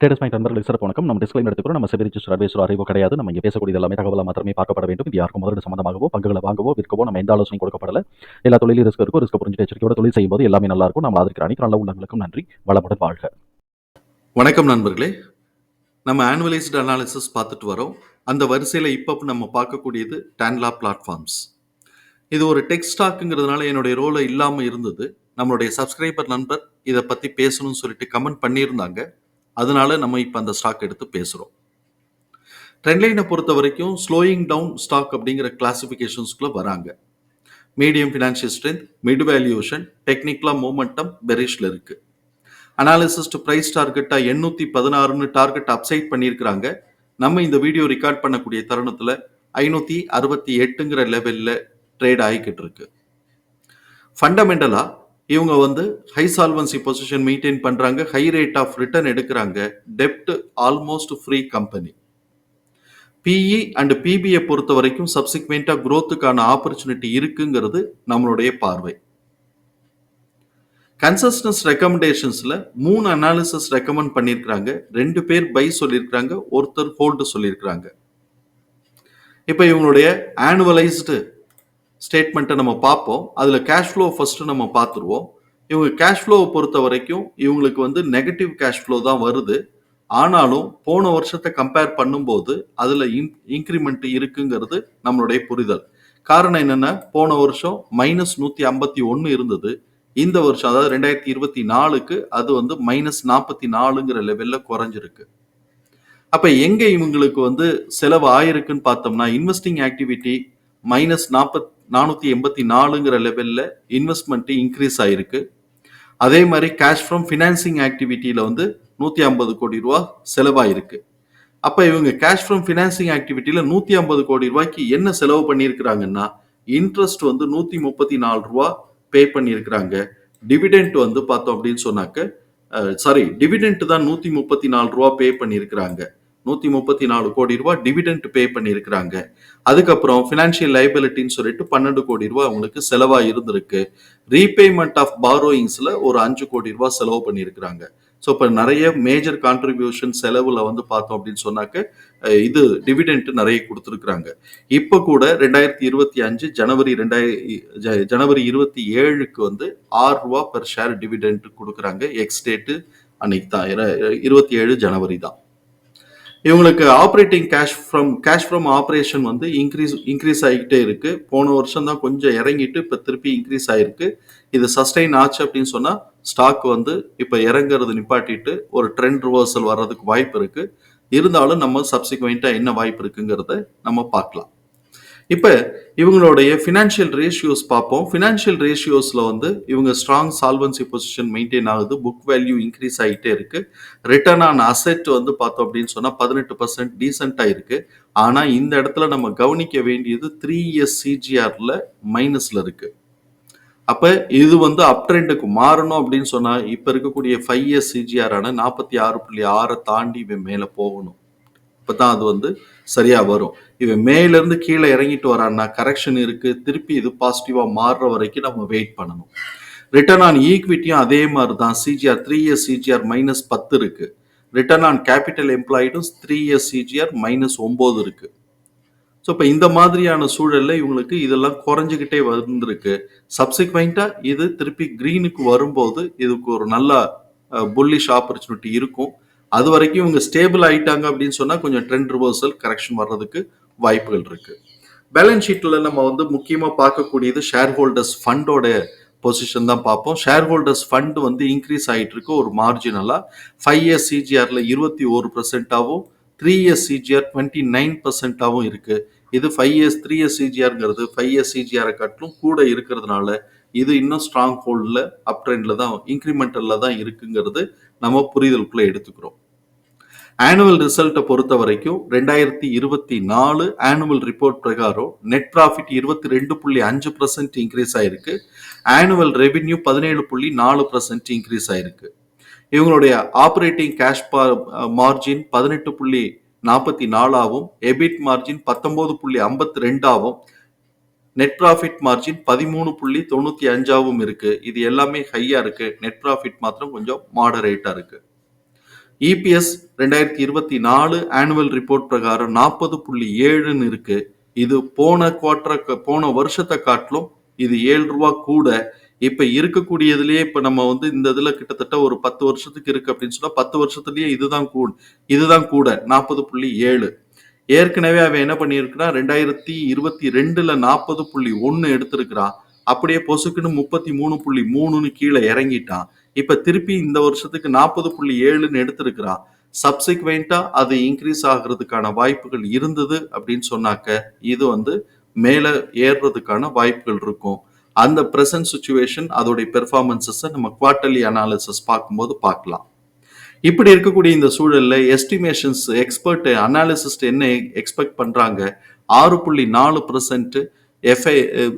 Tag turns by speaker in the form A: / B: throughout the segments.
A: Traders point நண்பர்களுக்கு சிறப்பு வணக்கம். நம்ம டிஸ்கிளைம் எடுத்துக்கிறோம் நம்ம செபி ரிஜிஸ்டர் அட்வைசர் அறிவோ கிடையாது. நம்ம இங்கே பேசக்கூடிய எல்லாமே தகவலாக மாத்திரமே பார்க்கப்பட வேண்டும். இது யாருக்கும் முதலீடு சம்பந்தமாகவோ பங்குகளை வாங்கவோ விற்கவோ நம்ம எந்த ஆலோசனை கொடுக்கப்படல. எல்லா தொழிலும் ரிஸ்க் இருக்கும் ரிஸ்க் புரிஞ்சு எச்சரிக்கையோட தொழில் செய்யும்போது எல்லாமே நல்லா இருக்கும். நம்ம ஆதரிக்கிற அனைத்து நல்ல உள்ளங்களுக்கும் நன்றி. வளமுடன் வாழ்க.
B: வணக்கம் நண்பர்களே. நம்ம ஆனுவலைஸ்டு அனாலிசிஸ் பார்த்துட்டு வரோம். அந்த வரிசையில் இப்போ நம்ம பார்க்கக்கூடியது டான்லா பிளாட்ஃபார்ம்ஸ் இது ஒரு டெக் ஸ்டாக்குங்கிறதுனால என்னுடைய ரோலை இல்லாமல் இருந்தது. நம்மளுடைய சப்ஸ்கிரைபர் நண்பர் இதை பற்றி பேசணும்னு சொல்லிட்டு கமெண்ட் பண்ணியிருந்தாங்க. அதனால நம்ம இப்போ அந்த ஸ்டாக் எடுத்து பேசுகிறோம் ட்ரெண்ட்லைனை பொறுத்த வரைக்கும் ஸ்லோயிங் டவுன் ஸ்டாக் அப்படிங்கிற கிளாசிஃபிகேஷன்ஸ்குள்ளே வராங்க. Medium financial strength mid valuation டெக்னிக்கலாக மூமெண்டம் பெரிஷில் இருக்குது அனாலிசிஸ்ட் ப்ரைஸ் டார்கெட்டாக எண்ணூற்றி பதினாறுன்னு டார்கெட் அப்சைட் பண்ணியிருக்கிறாங்க. நம்ம இந்த வீடியோ ரெக்கார்ட் பண்ணக்கூடிய தருணத்தில் ஐநூற்றி அறுபத்தி எட்டுங்கிற லெவலில் ட்ரேட் ஆகிக்கிட்டு இருக்கு. ஃபண்டமெண்டலாக இவங்க வந்து ஹை சால்வன்சி பொசிஷன் மெயின்டைன் பண்ணுறாங்க ஹை ரேட் ஆஃப் ரிட்டர்ன் எடுக்கிறாங்க. டெப்ட் almost free company PE and PBI பொறுத்த வரைக்கும் சப்சிக்வெண்ட்டாக குரோத்துக்கான ஆப்பர்ச்சுனிட்டி இருக்குங்கிறது நம்மளுடைய பார்வை. கன்சஸ்டன்ஸ் ரெக்கமெண்டேஷன்ஸில் மூணு அனாலிசிஸ் ரெக்கமெண்ட் பண்ணியிருக்கிறாங்க. ரெண்டு பேர் பை சொல்லியிருக்கிறாங்க. ஒருத்தர் ஹோல்டு சொல்லியிருக்கிறாங்க. இப்போ இவங்களுடைய ஆனுவலைஸ்டு ஸ்டேட்மெண்ட்டை நம்ம பார்ப்போம். அதில் கேஷ் ஃப்ளோ ஃபஸ்ட்டு நம்ம பார்த்துருவோம். இவங்க கேஷ் ஃப்ளோவை பொறுத்த வரைக்கும் இவங்களுக்கு வந்து நெகட்டிவ் கேஷ் ஃப்ளோ தான் வருது. ஆனாலும் போன வருஷத்தை கம்பேர் பண்ணும்போது அதில் இன் இன்க்ரிமெண்ட் இருக்குங்கிறது நம்மளுடைய புரிதல். காரணம் என்னென்னா போன வருஷம் மைனஸ் நூற்றி ஐம்பத்தி ஒன்று இருந்தது. இந்த வருஷம் அதாவது ரெண்டாயிரத்தி இருபத்தி நாலுக்கு அது வந்து மைனஸ் நாற்பத்தி நாலுங்கிற லெவலில் குறைஞ்சிருக்கு. அப்போ எங்கே இவங்களுக்கு வந்து செலவு ஆயிருக்குன்னு பார்த்தோம்னா இன்வெஸ்டிங் ஆக்டிவிட்டி மைனஸ் நாற்பத் நானூற்றி எண்பத்தி நாலுங்கிற லெவலில் இன்வெஸ்ட்மெண்ட்டு இன்க்ரீஸ் ஆயிருக்கு. அதே மாதிரி கேஷ் ஃப்ரம் ஃபினான்சிங் ஆக்டிவிட்டியில் வந்து நூற்றி ஐம்பது கோடி ரூபா செலவாயிருக்கு. அப்போ இவங்க கேஷ் ஃப்ரம் ஃபினான்சிங் ஆக்டிவிட்டியில் நூற்றி ஐம்பது கோடி ரூபாய்க்கு என்ன செலவு பண்ணியிருக்கிறாங்கன்னா இன்ட்ரெஸ்ட் வந்து நூற்றி முப்பத்தி நாலு ரூபா பே பண்ணியிருக்கிறாங்க. டிவிடெண்ட் வந்து பார்த்தோம் அப்படின்னு சொன்னாக்க சாரி டிவிடெண்ட் தான் நூற்றி முப்பத்தி நாலு ரூபா பே பண்ணியிருக்கிறாங்க. நூற்றி முப்பத்தி நாலு கோடி ரூபா டிவிடெண்ட் பே பண்ணியிருக்கிறாங்க. அதுக்கப்புறம் ஃபினான்ஷியல் லைபிலிட்டின்னு சொல்லிட்டு பன்னெண்டு கோடி ரூபா அவங்களுக்கு செலவாக இருந்திருக்கு. ரீபேமெண்ட் ஆஃப் பாரோயிங்ஸில் ஒரு அஞ்சு கோடி ரூபா செலவு பண்ணியிருக்கிறாங்க. ஸோ இப்போ நிறைய மேஜர் கான்ட்ரிபியூஷன் செலவில் வந்து பார்த்தோம் அப்படின்னு சொன்னாக்க இது டிவிடெண்ட் நிறைய கொடுத்துருக்குறாங்க. இப்போ கூட ரெண்டாயிரத்தி இருபத்தி அஞ்சு ஜனவரி ரெண்டாயிர ஜனவரி இருபத்தி ஏழுக்கு வந்து ஆறு ரூபா பெர் ஷேர் டிவிடெண்ட் கொடுக்குறாங்க. எக்ஸ் டேட்டு அன்னைக்கு தான் இருபத்தி ஏழு ஜனவரி தான். இவங்களுக்கு operating cash from cash from operation வந்து இன்க்ரீஸ் இன்க்ரீஸ் ஆகிக்கிட்டே இருக்கு. போன வருஷம் தான் கொஞ்சம் இறங்கிட்டு இப்போ திருப்பி இன்க்ரீஸ் ஆயிருக்கு. இது சஸ்டைன் ஆச்சு அப்படின்னு சொன்னால் ஸ்டாக் வந்து இப்போ இறங்குறது நிப்பாட்டிட்டு ஒரு ட்ரெண்ட் ரிவர்சல் வர்றதுக்கு வாய்ப்பு இருக்கு. இருந்தாலும் நம்ம சப்சிக்வெண்ட்டாக என்ன வாய்ப்பு இருக்குங்கிறத நம்ம பார்க்கலாம். இப்போ இவங்களுடைய ஃபினான்ஷியல் ரேஷியோஸ் பார்ப்போம். ஃபினான்ஷியல் ரேஷியோஸில் வந்து இவங்க ஸ்ட்ராங் சால்வன்சி பொசிஷன் மெயின்டைன் ஆகுது. புக் வேல்யூ இன்க்ரீஸ் ஆகிட்டே இருக்கு. ரிட்டர்ன் ஆன் அசெட் வந்து பார்த்தோம் அப்படின்னு சொன்னால் பதினெட்டு பர்சன்ட் டீசெண்டாக இருக்கு. ஆனால் இந்த இடத்துல நம்ம கவனிக்க வேண்டியது த்ரீ இயர்ஸ் சிஜிஆரில் மைனஸில் இருக்கு. அப்போ இது வந்து அப் ட்ரெண்டுக்கு மாறணும் அப்படின்னு சொன்னால் இப்போ இருக்கக்கூடிய ஃபைவ் இயர்ஸ் சிஜிஆரான நாற்பத்தி ஆறு புள்ளி ஆறை தாண்டி இவன் மேலே போகணும். இப்போ தான் அது வந்து சரியாக வரும். இவன் மேலேருந்து கீழே இறங்கிட்டு வரான்னா கரெக்ஷன் இருக்குது திருப்பி இது பாசிட்டிவாக மாறுற வரைக்கும் நம்ம வெயிட் பண்ணணும். ரிட்டர்ன் ஆன் ஈக்விட்டியும் அதே மாதிரி தான் CAGR three years CAGR minus பத்து இருக்குது ரிட்டர்ன் ஆன் கேபிட்டல் எம்ப்ளாய்டும் த்ரீ இயர்ஸ் சிஜிஆர் மைனஸ் ஒம்பது இருக்குது ஸோ இப்போ இந்த மாதிரியான சூழலில் இவங்களுக்கு இதெல்லாம் குறைஞ்சிக்கிட்டே வந்திருக்கு. சப்சிக்வெண்ட்டாக இது திருப்பி க்ரீனுக்கு வரும்போது இதுக்கு ஒரு நல்ல புல்லிஷ் ஆப்பர்ச்சுனிட்டி இருக்கும். அது வரைக்கும் இவங்க ஸ்டேபிள் ஆயிட்டாங்க அப்படின்னு சொன்னால் கொஞ்சம் ட்ரெண்ட் ரிவர்சல் கரெக்ஷன் வர்றதுக்கு வாய்ப்புகள் இருக்கு. பேலன்ஸ் ஷீட்டில் நம்ம வந்து முக்கியமாக பார்க்கக்கூடியது ஷேர் ஹோல்டர்ஸ் ஃபண்டோட பொசிஷன் தான் பார்ப்போம். ஷேர் ஹோல்டர்ஸ் ஃபண்ட் வந்து இன்க்ரீஸ் ஆகிட்டு இருக்கு ஒரு மார்ஜினலாக ஃபைவ் இயர்ஸ் சிஜிஆரில் இருபத்தி ஒரு பர்சன்டாகவும் three years CAGR twenty nine பர்சன்டாகவும் இருக்கு. இது ஃபைவ் இயர்ஸ் த்ரீ இயர்ஸ் சிஜிஆருங்கிறது ஃபைவ் இயர்ஸ் சிஜிஆரை காட்டிலும் கூட இருக்கிறதுனால இது இன்னும் ஸ்ட்ராங் ஹோல்டில் அப் ட்ரெண்டில் தான் இன்க்ரிமெண்டலில் தான் இருக்குங்கிறது நம்ம புரிதலுக்குள்ளே எடுத்துக்கிறோம். ஆனுவல் ரிசல்ட்டை பொறுத்த வரைக்கும் ரெண்டாயிரத்தி இருபத்தி நாலு ஆனுவல் ரிப்போர்ட் பிரகாரம் நெட் ப்ராஃபிட் இருபத்தி ரெண்டு புள்ளி அஞ்சு பர்சன்ட் இன்க்ரீஸ் ஆயிருக்கு. ஆனுவல் ரெவின்யூ பதினேழு புள்ளி நாலு பர்சன்ட் இன்க்ரீஸ் ஆயிருக்கு. இவங்களுடைய ஆப்ரேட்டிங் கேஷ் மார்ஜின் பதினெட்டு புள்ளி நாற்பத்தி நாலாவும் எபிட் மார்ஜின் பத்தொன்பது புள்ளி ஐம்பத்தி ரெண்டாவும் நெட் ப்ராஃபிட் மார்ஜின் பதிமூணு புள்ளி தொண்ணூற்றி அஞ்சாவும் இருக்குது இது எல்லாமே ஹையாக இருக்குது நெட் ப்ராஃபிட் மாத்திரம் கொஞ்சம் மாடரேட்டாக இருக்குது இபிஎஸ் ரெண்டாயிரத்தி இருபத்தி நாலு ஆனுவல் ரிப்போர்ட் பிரகாரம் நாற்பது புள்ளி ஏழுன்னு இருக்கு. இது போன குவார்டர் போன வருஷத்தை காட்டிலும் இது ஏழு ரூபா கூட. இப்ப இருக்கக்கூடியதுலயே இப்ப நம்ம வந்து இந்த இதுல கிட்டத்தட்ட ஒரு பத்து வருஷத்துக்கு இருக்கு அப்படின்னு சொன்னா பத்து வருஷத்துலயே இதுதான் கூட இதுதான் கூட நாற்பது புள்ளி ஏழு. ஏற்கனவே அவன் என்ன பண்ணியிருக்கிறான் ரெண்டாயிரத்தி இருபத்தி ரெண்டுல நாற்பது புள்ளி ஒன்னு எடுத்திருக்கிறான். அப்படியே பொசுக்குன்னு முப்பத்தி மூணு புள்ளி மூணுன்னு கீழே இறங்கிட்டான். இப்ப திருப்பி இந்த வருஷத்துக்கு நாற்பது புள்ளி ஏழுன்னு எடுத்திருக்கிறான். சப்சிக்வெண்டா அது இன்க்ரீஸ் ஆகுறதுக்கான வாய்ப்புகள் இருந்தது அப்படின்னு சொன்னாக்க இது வந்து மேல ஏறுறதுக்கான வாய்ப்புகள் இருக்கும். அந்த ப்ரெசன்ட் சுச்சுவேஷன் அதோடைய பெர்ஃபார்மன்சஸை நம்ம குவார்டர்லி அனாலிசிஸ் பார்க்கும்போது பார்க்கலாம். இப்படி இருக்கக்கூடிய இந்த சூழல்ல எஸ்டிமேஷன்ஸ் எக்ஸ்பர்ட் அனாலிசிஸ்ட் என்ன எக்ஸ்பெக்ட் பண்றாங்க? ஆறு புள்ளி நாலு பர்சன்ட் எஃப்ஐ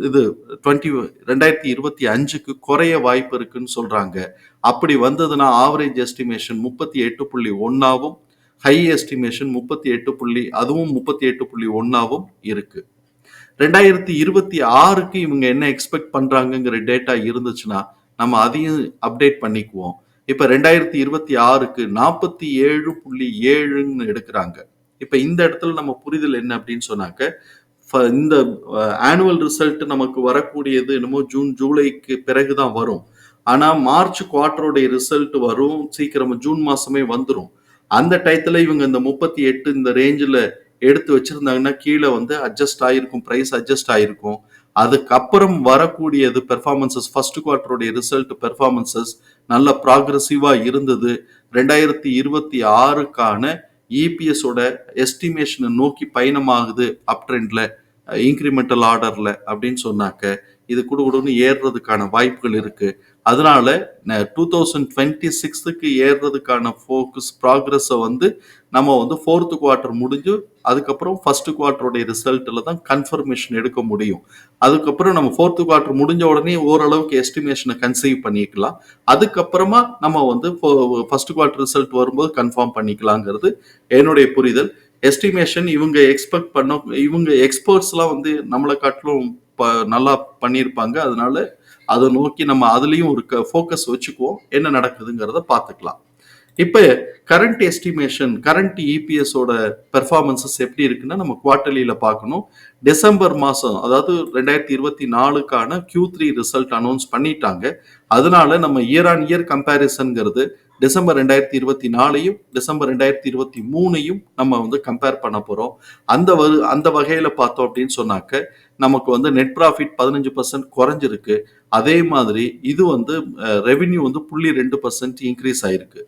B: இது டுவெண்ட்டி ரெண்டாயிரத்தி இருபத்தி அஞ்சுக்கு குறைய வாய்ப்பு இருக்குன்னு சொல்றாங்க. அப்படி வந்ததுன்னா ஆவரேஜ் எஸ்டிமேஷன் முப்பத்தி எட்டு புள்ளி ஒன்னாவும் ஹை எஸ்டிமேஷன் முப்பத்தி எட்டு புள்ளி அதுவும் முப்பத்தி எட்டு புள்ளி ஒன்னாவும் இருக்கு. ரெண்டாயிரத்தி இருபத்தி ஆறுக்கு இவங்க என்ன எக்ஸ்பெக்ட் பண்றாங்கங்கிற டேட்டா இருந்துச்சுன்னா நம்ம அதையும் அப்டேட் பண்ணிக்குவோம். இப்போ ரெண்டாயிரத்தி இருபத்தி ஆறுக்கு நாற்பத்தி ஏழு புள்ளி ஏழுன்னு எடுக்கிறாங்க. இப்போ இந்த இடத்துல நம்ம புரிதல் என்ன அப்படின்னு சொன்னாக்க இந்த uh, ஆனுவல் ரிசல்ட் நமக்கு வரக்கூடியது என்னமோ ஜூன் ஜூலைக்கு பிறகு தான் வரும். ஆனால் மார்ச் குவார்டருடைய ரிசல்ட் வரும். சீக்கிரம் ஜூன் மாதமே வந்துடும் அந்த டயத்தில் இவங்க இந்த முப்பத்தி எட்டு இந்த ரேஞ்சில் எடுத்து வச்சிருந்தாங்கன்னா கீழே வந்து அட்ஜஸ்ட் ஆகிருக்கும் ப்ரைஸ் அட்ஜஸ்ட் ஆகிருக்கும் அதுக்கப்புறம் வரக்கூடியது பெர்ஃபார்மன்சஸ் ஃபர்ஸ்ட் குவார்டருடைய ரிசல்ட் பெர்ஃபார்மன்சஸ் நல்ல ப்ராக்ரஸிவாக இருந்தது. ரெண்டாயிரத்தி இருபத்தி ஆறுக்கான இபிஎஸோட எஸ்டிமேஷனை நோக்கி பயணமாகுது அப் ட்ரெண்ட்ல இன்க்ரிமெண்டல் ஆர்டர்ல அப்படின்னு சொன்னாக்க இது குடுகுடுன்னு ஏறுறதுக்கான வாய்ப்புகள் இருக்கு. அதனால டூ தௌசண்ட் டுவெண்ட்டி சிக்ஸ்த்துக்கு ஏறுறதுக்கான ஃபோக்கஸ் ப்ராக்ரஸை வந்து நம்ம வந்து ஃபோர்த் குவார்ட்டர் முடிஞ்சு அதுக்கப்புறம் ஃபர்ஸ்ட் குவார்ட்டருடைய ரிசல்ட்டில் தான் கன்ஃபர்மேஷன் எடுக்க முடியும். அதுக்கப்புறம் நம்ம ஃபோர்த்து குவார்ட்டர் முடிஞ்ச உடனே ஓரளவுக்கு எஸ்டிமேஷனை கன்சீவ் பண்ணிக்கலாம். அதுக்கப்புறமா நம்ம வந்து ஃபர்ஸ்ட் குவார்ட்டர் ரிசல்ட் வரும்போது கன்ஃபார்ம் பண்ணிக்கலாங்கிறது என்னுடைய புரிதல். எஸ்டிமேஷன் இவங்க எக்ஸ்பெக்ட் பண்ண இவங்க எக்ஸ்பர்ட்ஸ்லாம் வந்து நம்மளை காட்டிலும் ப- நல்லா பண்ணியிருப்பாங்க. அதனால அதை நோக்கி நம்ம அதுலேயும் ஒரு ஃபோக்கஸ் வச்சுக்குவோம். என்ன நடக்குதுங்கிறத பார்த்துக்கலாம். இப்போ கரண்ட் எஸ்டிமேஷன் கரண்ட் இபிஎஸோட பெர்ஃபார்மன்சஸ் எப்படி இருக்குன்னா நம்ம குவார்டர்லியில் பார்க்கணும். டிசம்பர் மாதம் அதாவது ரெண்டாயிரத்தி இருபத்தி நாலுக்கான கியூ த்ரீ ரிசல்ட் அனௌன்ஸ் பண்ணிட்டாங்க. அதனால நம்ம இயர் ஆன் இயர் கம்பேரிசன்ங்கிறது டிசம்பர் ரெண்டாயிரத்தி இருபத்தி நாலையும் டிசம்பர் ரெண்டாயிரத்தி இருபத்தி மூணையும் நம்ம வந்து கம்பேர் பண்ண போகிறோம் அந்த வரு அந்த வகையில் பார்த்தோம் அப்படின்னு சொன்னாக்க நமக்கு வந்து நெட் ப்ராஃபிட் பதினஞ்சு பர்சன்ட் குறைஞ்சிருக்கு. அதே மாதிரி இது வந்து ரெவின்யூ வந்து புள்ளி ரெண்டு பர்சன்ட் இன்க்ரீஸ் ஆயிருக்கு.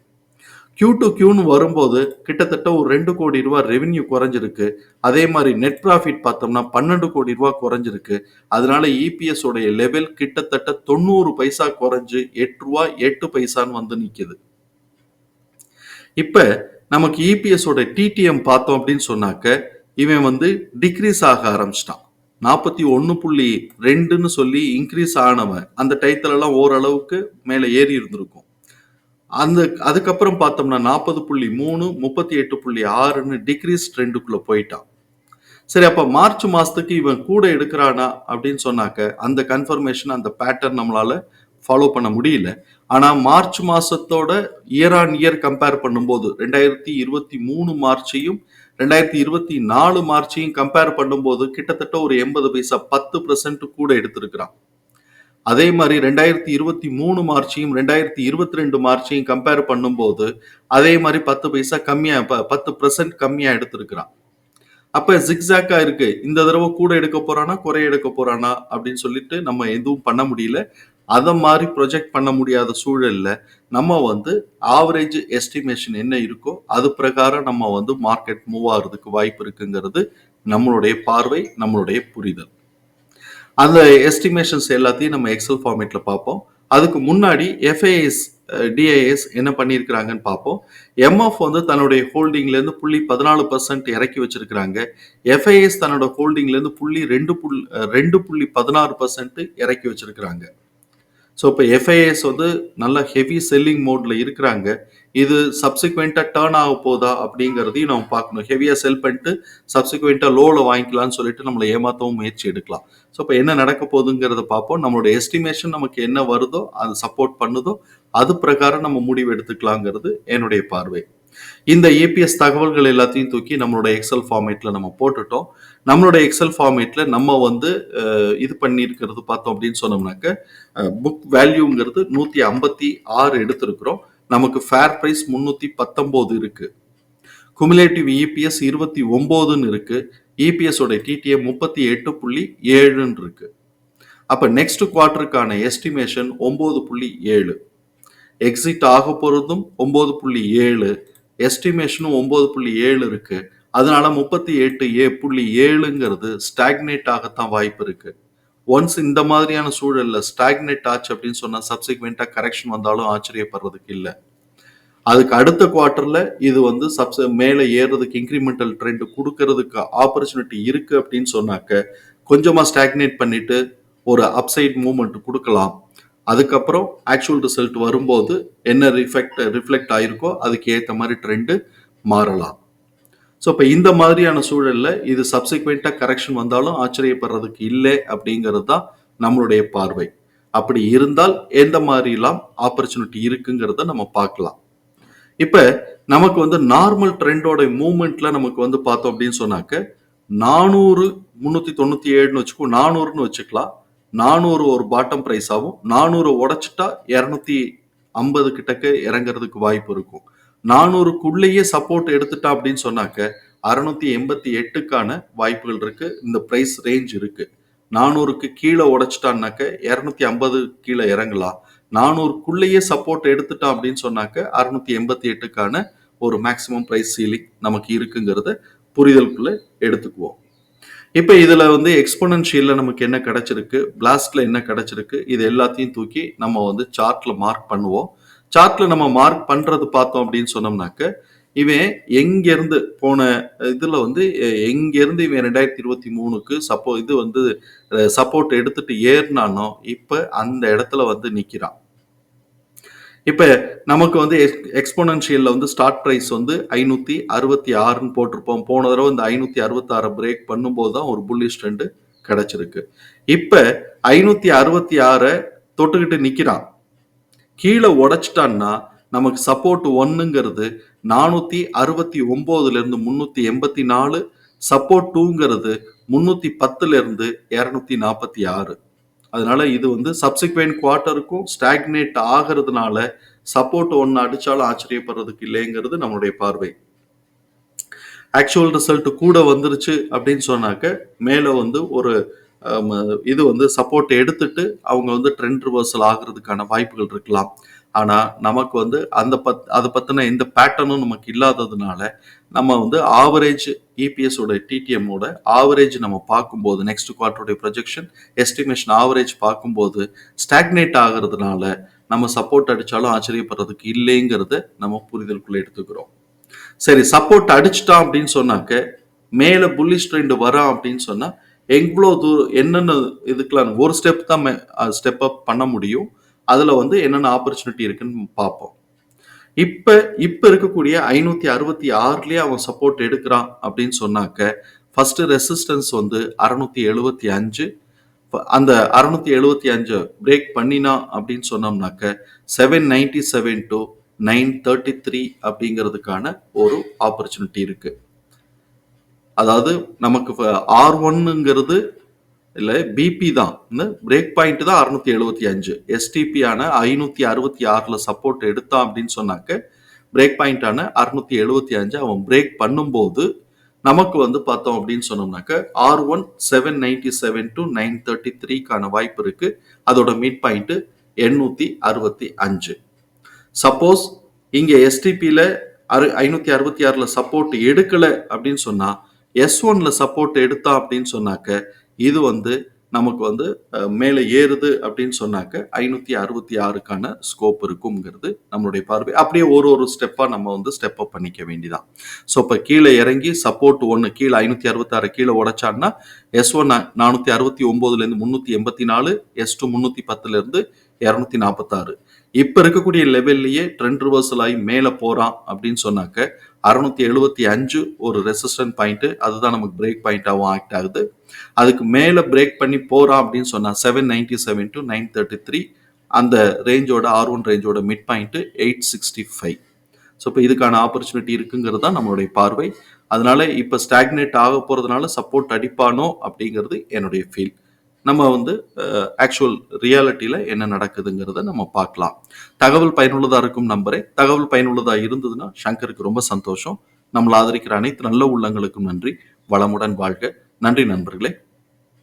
B: கியூ டு கியூன்னு வரும்போது கிட்டத்தட்ட ஒரு ரெண்டு கோடி ரூபா ரெவென்யூ குறைஞ்சிருக்கு. அதே மாதிரி நெட் ப்ராஃபிட் பார்த்தோம்னா பன்னெண்டு கோடி ரூபா குறைஞ்சிருக்கு. அதனால இபிஎஸ் உடைய லெவல் கிட்டத்தட்ட தொண்ணூறு பைசா குறைஞ்சு எட்டு ரூபா எட்டு பைசான்னு வந்து நிற்கிது இப்ப நமக்கு இபிஎஸோட டிடிஎம் பார்த்தோம் அப்படின்னு சொன்னாக்க இவன் வந்து டிக்ரீஸ் ஆக ஆரம்பிச்சிட்டான். நாற்பத்தி ஒன்று புள்ளி ரெண்டுன்னு சொல்லி இன்க்ரீஸ் ஆனவன் அந்த டயத்துல எல்லாம் ஓரளவுக்கு மேலே ஏறி இருந்திருக்கும். அந்த அதுக்கப்புறம் பார்த்தோம்னா நாற்பது புள்ளி மூணு முப்பத்தி எட்டு புள்ளி ஆறுன்னு டிக்ரீஸ் ட்ரெண்டுக்குள்ள போயிட்டான். சரி அப்ப மார்ச் மாசத்துக்கு இவன் கூட எடுக்கிறானா அப்படின்னு சொன்னாக்க அந்த கன்ஃபர்மேஷன் அந்த பேட்டர்ன் நம்மளால ஃபாலோ பண்ண முடியல. ஆனா மார்ச் மாசத்தோட இயர் ஆன் இயர் கம்பேர் பண்ணும்போது ரெண்டாயிரத்தி இருபத்தி மூணு மார்ச்சையும் ரெண்டாயிரத்தி இருபத்தி நாலு மார்ச்சையும் கம்பேர் பண்ணும்போது கிட்டத்தட்ட ஒரு எண்பது பைசா பத்து பர்சன்ட் கூட எடுத்திருக்கிறான். அதே மாதிரி ரெண்டாயிரத்தி இருபத்தி மூணு மார்ச்சையும் ரெண்டாயிரத்தி இருபத்தி ரெண்டு மார்ச்சையும் கம்பேர் பண்ணும்போது அதே மாதிரி பத்து பைசா கம்மியா ப- பத்து பர்சன்ட் கம்மியா எடுத்திருக்கிறான். அப்போ ஜிக்ஸாக்காக இருக்கு. இந்த தடவை கூட எடுக்க போறானா குறைய எடுக்க போறானா அப்படின்னு சொல்லிட்டு நம்ம எதுவும் பண்ண முடியல. அதை மாதிரி ப்ரொஜெக்ட் பண்ண முடியாத சூழலில் நம்ம வந்து ஆவரேஜ் எஸ்டிமேஷன் என்ன இருக்கோ அது பிரகாரம் நம்ம வந்து மார்க்கெட் மூவ் ஆகிறதுக்கு வாய்ப்பு இருக்குங்கிறது நம்மளுடைய பார்வை நம்மளுடைய புரிதல். அந்த எஸ்டிமேஷன்ஸ் எல்லாத்தையும் நம்ம எக்ஸல் ஃபார்மேட்டில் பார்ப்போம். அதுக்கு முன்னாடி எஃப்ஐஎஸ் டிஐஎஸ் என்ன பண்ணியிருக்கிறாங்கன்னு பார்ப்போம். எம்எஃப் வந்து தன்னுடைய ஹோல்டிங்லேருந்து புள்ளி பதினாலு பர்சன்ட் இறக்கி வச்சிருக்கிறாங்க. எஃப்ஐஎஸ் தன்னோட ஹோல்டிங்லேருந்து புள்ளி ரெண்டு புள்ளி ரெண்டு புள்ளி பதினாறு பர்சன்ட் இறக்கி வச்சிருக்கிறாங்க. ஸோ இப்போ எஃப்ஐஎஸ் வந்து நல்ல ஹெவி செல்லிங் மோட்ல இருக்கிறாங்க. இது சப்சிக்வெண்ட்டாக டேர்ன் ஆக போதா அப்படிங்கிறதையும் நம்ம பார்க்கணும். ஹெவியாக செல் பண்ணிட்டு சப்சிக்வெண்ட்டாக லோவில் வாங்கிக்கலாம்னு சொல்லிட்டு நம்மளை ஏமாற்றவும் முயற்சி எடுக்கலாம். ஸோ இப்போ என்ன நடக்க போகுதுங்கிறத பார்ப்போம். நம்மளோட எஸ்டிமேஷன் நமக்கு என்ன வருதோ அது சப்போர்ட் பண்ணுதோ அது பிரகாரம் நம்ம முடிவு எடுத்துக்கலாங்கிறது என்னுடைய பார்வை. இந்த ஏபிஎஸ் தகவல்கள் எல்லாத்தையும் தூக்கி நம்மளோட எக்ஸல் ஃபார்மேட்டில் நம்ம போட்டுட்டோம். நம்மளோட எக்ஸல் ஃபார்மேட்டில் நம்ம வந்து இது பண்ணியிருக்கிறது பார்த்தோம் அப்படின்னு சொன்னோம்னாக்க புக் வேல்யூங்கிறது நூற்றி ஐம்பத்தி ஆறு எடுத்திருக்கிறோம். நமக்கு ஃபேர் ப்ரைஸ் முந்நூற்றி பத்தொம்போது இருக்குது குமுலேட்டிவ் இபிஎஸ் இருபத்தி ஒம்போதுன்னு இருக்குது இபிஎஸோட டிடிஏ முப்பத்தி எட்டு புள்ளி ஏழுன்னு இருக்குது அப்போ நெக்ஸ்ட் குவார்ட்டருக்கான எஸ்டிமேஷன் ஒம்பது புள்ளி ஏழு. எக்ஸிட் ஆக போகிறதும் ஒம்பது புள்ளி ஏழு. எஸ்டிமேஷனும் ஒன்பது புள்ளி ஏழு இருக்கு. அதனால முப்பத்தி எட்டு ஏ புள்ளி ஏழுங்கிறது ஸ்டாக்னேட் ஆகத்தான் வாய்ப்பு இருக்கு. ஒன்ஸ் இந்த மாதிரியான சூழல்ல ஸ்டாக்னேட் ஆச்சு அப்படின்னு சொன்னா சப்சிக்வெண்டா கரெக்ஷன் வந்தாலும் ஆச்சரியப்படுறதுக்கு இல்லை. அதுக்கு அடுத்த குவார்ட்டர்ல இது வந்து சப்ஸ் மேலே ஏறுறதுக்கு இன்க்ரிமெண்டல் ட்ரெண்ட் கொடுக்கறதுக்கு ஆப்பர்ச்சுனிட்டி இருக்கு அப்படின்னு சொன்னாக்க கொஞ்சமா ஸ்டாக்னேட் பண்ணிட்டு ஒரு அப்சைட் மூவ்மெண்ட் கொடுக்கலாம். அதுக்கப்புறம் ஆக்சுவல் ரிசல்ட் வரும்போது என்ன ரிஃபெக்ட் ரிஃப்ளெக்ட் ஆயிருக்கோ அதுக்கு ஏற்ற மாதிரி ட்ரெண்டு மாறலாம். ஸோ இப்போ இந்த மாதிரியான சூழலில் இது சப்சிக்வெண்ட்டாக கரெக்ஷன் வந்தாலும் ஆச்சரியப்படுறதுக்கு இல்லை அப்படிங்கிறது தான் நம்மளுடைய பார்வை. அப்படி இருந்தால் எந்த மாதிரிலாம் ஆப்பர்ச்சுனிட்டி இருக்குங்கிறத நம்ம பார்க்கலாம். இப்போ நமக்கு வந்து நார்மல் ட்ரெண்டோட மூமெண்ட்ல நமக்கு வந்து பார்த்தோம் அப்படின்னு சொன்னாக்க நானூறு முந்நூற்றி தொண்ணூற்றி ஏழுன்னு வச்சுக்கோ நானூறுன்னு வச்சுக்கலாம். நானூறு ஒரு பாட்டம் ப்ரைஸ் ஆகும். நானூறு உடைச்சிட்டா இரநூத்தி ஐம்பது கிட்டக்க இறங்குறதுக்கு வாய்ப்பு இருக்கும். நானூறுக்குள்ளேயே சப்போர்ட் எடுத்துட்டா அப்படின்னு சொன்னாக்க அறுநூத்தி எண்பத்தி எட்டுக்கான வாய்ப்புகள் இருக்கு. இந்த பிரைஸ் ரேஞ்ச் இருக்கு. நானூறுக்கு கீழே உடைச்சிட்டான்னாக்க இரநூத்தி ஐம்பது கீழே இறங்கலாம். நானூறுக்குள்ளேயே சப்போர்ட் எடுத்துட்டான் அப்படின்னு சொன்னாக்க அறுநூத்தி எண்பத்தி எட்டுக்கான ஒரு மேக்சிமம் பிரைஸ் சீலிங் நமக்கு இருக்குங்கிறத புரிதலுக்குள்ள எடுத்துக்குவோம். இப்போ இதில் வந்து எக்ஸ்போனன்ஷியலில் நமக்கு என்ன கிடச்சிருக்கு? பிளாஸ்டில் என்ன கிடச்சிருக்கு? இது எல்லாத்தையும் தூக்கி நம்ம வந்து சார்ட்டில் மார்க் பண்ணுவோம். சார்ட்டில் நம்ம மார்க் பண்ணுறது பார்த்தோம் அப்படின்னு சொன்னோம்னாக்க இவன் எங்கேருந்து போன இதில் வந்து எ- இவன் ரெண்டாயிரத்தி இருபத்தி மூணுக்கு சப்போ இது வந்து சப்போர்ட் எடுத்துட்டு ஏறினானோ இப்போ அந்த இடத்துல வந்து நிற்கிறான் இப்போ நமக்கு வந்து எக்ஸ்போனன்ஷியலில் வந்து ஸ்டார்ட் ப்ரைஸ் வந்து ஐநூற்றி அறுபத்தி ஆறுன்னு போட்டிருப்போம். போன தடவை இந்த ஐநூற்றி அறுபத்தாறு பிரேக் பண்ணும்போது தான் ஒரு புல்லிஷ் ட்ரெண்ட் கிடச்சிருக்கு. இப்போ ஐநூற்றி அறுபத்தி ஆறை தொட்டுக்கிட்டு நிற்கிறான் கீழே உடைச்சிட்டான்னா நமக்கு சப்போர்ட் ஒன்றுங்கிறது நானூற்றி அறுபத்தி ஒம்போதுலேருந்து முந்நூற்றி எண்பத்தி நாலு சப்போர்ட் டூங்கிறது முந்நூற்றி பத்துலேருந்து இரநூத்தி நாற்பத்தி ஆறு. அதனால இது வந்து சப்சிக்வெண்ட் குவார்ட்டருக்கும் ஸ்டாக்னேட் ஆகிறதுனால சப்போர்ட் ஒன்று அடிச்சாலும் ஆச்சரியப்படுறதுக்கு இல்லைங்கிறது நம்மளுடைய பார்வை. ஆக்சுவல் ரிசல்ட் கூட வந்துருச்சு அப்படின்னு சொன்னாக்க மேலே வந்து ஒரு இது வந்து சப்போர்ட் எடுத்துட்டு அவங்க வந்து ட்ரெண்ட் ரிவர்சல் ஆகுறதுக்கான வாய்ப்புகள் இருக்கலாம். ஆனால் நமக்கு வந்து அந்த பத் அதை பற்றின எந்த பேட்டர்னும் நமக்கு இல்லாததுனால நம்ம வந்து ஆவரேஜ் இபிஎஸோட டிடிஎம்மோட ஆவரேஜ் நம்ம பார்க்கும்போது நெக்ஸ்ட் குவார்டருடைய ப்ரொஜெக்ஷன் எஸ்டிமேஷன் ஆவரேஜ் பார்க்கும்போது ஸ்டாக்னேட் ஆகுறதுனால நம்ம சப்போர்ட் அடித்தாலும் ஆச்சரியப்படுறதுக்கு இல்லைங்கிறத நம்ம புரிதலுக்குள்ளே எடுத்துக்கிறோம். சரி சப்போர்ட் அடிச்சிட்டான் அப்படின்னு சொன்னாக்க மேலே புல்லிஷ் ட்ரெண்ட் வரான் அப்படின்னு சொன்னால் எவ்வளோ தூரம் என்னென்ன இதுக்கெலாம் ஒரு ஸ்டெப் தான் ஸ்டெப் அப் பண்ண முடியும். அதில் வந்து என்னென்ன ஆப்பர்ச்சுனிட்டி இருக்குன்னு பார்ப்போம். இப்போ இப்போ இருக்கக்கூடிய ஐநூத்தி அறுபத்தி ஆறுலேயே அவன் சப்போர்ட் எடுக்கிறான் அப்படின்னு சொன்னாக்க ஃபர்ஸ்ட் ரெசிஸ்டன்ஸ் வந்து அறுநூத்தி எழுபத்தி அஞ்சு. அந்த அறுநூத்தி எழுபத்தி அஞ்சு பிரேக் பண்ணினா அப்படின்னு சொன்னோம்னாக்க seven ninety seven to nine thirty three அப்படிங்கிறதுக்கான ஒரு ஆப்பர்ச்சுனிட்டி இருக்கு. அதாவது நமக்கு ஆர் ஒன்னுங்கிறது இல்லை பிபி தான். இந்த பிரேக் பாயிண்ட் தான் அறுநூத்தி எழுபத்தி அஞ்சு. எஸ்டிபியான ஐநூற்றி ஐநூத்தி அறுபத்தி ஆறுல சப்போர்ட் எடுத்தான் அப்படின்னு சொன்னாக்க பிரேக் பாயிண்டான அறுநூத்தி எழுபத்தி அஞ்சு அவன் பிரேக் பண்ணும்போது நமக்கு வந்து பார்த்தோம் அப்படின்னு சொன்னோம்னாக்க R one seven ninety seven to nine thirty த்ரீக்கான வாய்ப்பு இருக்கு. அதோட மிட் பாயிண்ட் எண்ணூத்தி அறுபத்தி அஞ்சு. சப்போஸ் இங்க எஸ்டிபியில அறு ஐநூத்தி அறுபத்தி ஆறுல சப்போர்ட் எடுக்கல அப்படின்னு சொன்னா எஸ் ஒன்ல சப்போர்ட் எடுத்தா அப்படின்னு சொன்னாக்க இது வந்து நமக்கு வந்து மேலே ஏறுது அப்படின்னு சொன்னாக்க ஐநூத்தி அறுபத்தி ஆறுக்கான ஸ்கோப் இருக்குங்கிறது நம்மளுடைய பார்வை. அப்படியே ஒரு ஒரு ஸ்டெப்பாக நம்ம வந்து ஸ்டெப் அப் பண்ணிக்க வேண்டிதான். ஸோ இப்போ கீழே இறங்கி சப்போர்ட் ஒன்று கீழே ஐநூத்தி அறுபத்தி ஆறு கீழே உடைச்சான்னா எஸ் ஒன் நானூத்தி அறுபத்தி ஒன்பதுல இருந்து முன்னூத்தி எண்பத்தி நாலு எஸ் டூ முன்னூத்தி பத்துல இருந்து இரநூத்தி நாற்பத்தாறு இப்ப இருக்கக்கூடிய லெவல்லையே ட்ரெண்ட் ரிவர்சல் ஆகி மேல போறான் அப்படின்னு சொன்னாக்க அறுநூத்தி எழுபத்தி அஞ்சு ஒரு ரெசிஸ்டன்ட் பாயிண்ட் அதுதான் நமக்கு பிரேக் பாயிண்டாகவும் ஆக்ட் ஆகுது. அதுக்கு மேல பிரேக் பண்ணி போறான் அப்படின்னு சொன்னா seven ninety seven to nine thirty three அந்த ரேஞ்சோட R one ரேஞ்சோட mid point eight sixty five so இப்போ இதுக்கான ஆப்பர்ச்சுனிட்டி இருக்குங்கிறது தான் நம்மளுடைய பார்வை. அதனால இப்போ ஸ்டாக்னேட் ஆக போகிறதுனால சப்போர்ட் அடிப்பானோ அப்படிங்கிறது என்னுடைய ஃபீல் நம்ம வந்து ஆக்சுவல் ரியாலிட்டியில் என்ன நடக்குதுங்கிறத நம்ம பார்க்கலாம். தகவல் பயனுள்ளதாக இருக்கும் நம்பரே. தகவல் பயனுள்ளதாக இருந்ததுன்னா சங்கருக்கு ரொம்ப சந்தோஷம். நம்மளை ஆதரிக்கிற அனைத்து நல்ல உள்ளங்களுக்கும் நன்றி. வளமுடன் வாழ்க. நன்றி நண்பர்களே.